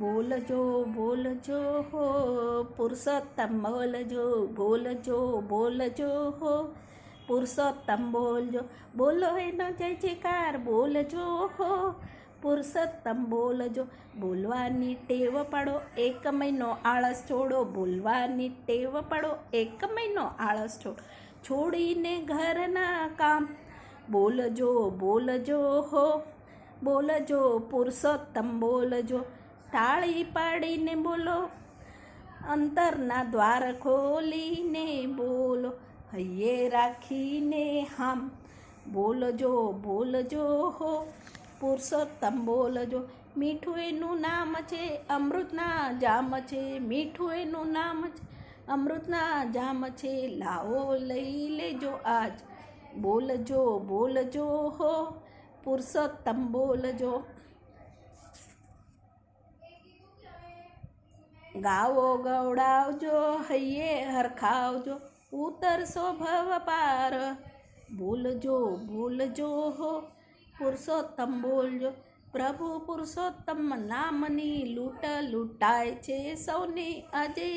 બોલજો બોલજો હો, પુરુષોત્તમ બોલજો બોલજો બોલજો હો, પુરુષોત્તમ બોલજો બોલો એનો જય જયકાર બોલજો હો, પુરુષોત્તમ બોલજો બોલવાની ટેવ પાડો, એક મહિનો આળસ છોડો. બોલવાની ટેવ પાડો, એક મહિનો આળસ છોડો છોડીને ઘરના કામ. બોલજો બોલજો હો બોલજો પુરુષોત્તમ બોલજો તાળી પાડીને બોલો, અંતરના દ્વાર ખોલીને બોલો, હૈયે રાખીને હામ. બોલજો બોલજો હો, પુરુષોત્તમ બોલજો. મીઠું એનું નામ છે, અમૃતના જામ છે, મીઠું એનું નામ છે, અમૃતના જામ છે. લાવો લઈ લેજો આજ. બોલજો બોલજો હો, પુરુષોત્તમ બોલજો. ગાવો ગવડાવજો, હૈયે હરખાવજો, ઉતરશો ભવ પાર. ભૂલજો ભૂલજો હો, પુરુષોત્તમ બોલજો. પ્રભુ પુરુષોત્તમ નામની લૂંટ લૂંટાય છે, સૌને આજે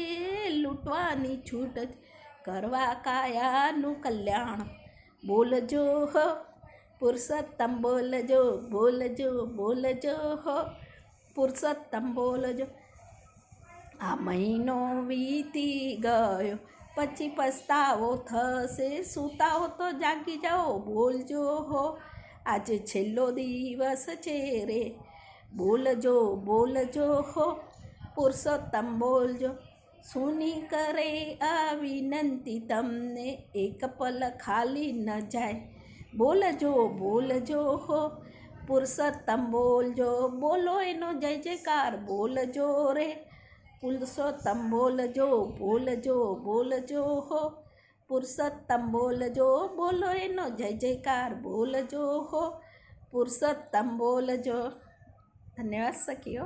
લૂંટવાની છૂટ કરવા કાયાનું કલ્યાણ. બોલજો હો, પુરુષોત્તમ બોલજો બોલજો બોલજો હો, પુરુષોત્તમ બોલજો. આ મહિનો વીતી ગયો. પછી પસ્તાવો થશે. સૂતાઓ તો જાગી જાઓ. બોલજો હો. આજે છેલ્લો દિવસ છે રે. બોલજો બોલજો હો. પુરુષોત્તમ બોલજો. સુની કરે આ વિનંતી તમને. એક પલ ખાલી ન જાય. બોલજો બોલજો હો. પુરુષોત્તમ બોલજો. બોલો એનો જય જયકાર. બોલજો રે. પુરુષોત્તમ બોલજો બોલજો બોલજો હો. પુરુષોત્તમ બોલજો, બોલો એનો જય જયકાર, બોલજો હો. પુરુષોત્તમ બોલજો. ધન્યવાદ સખીઓ.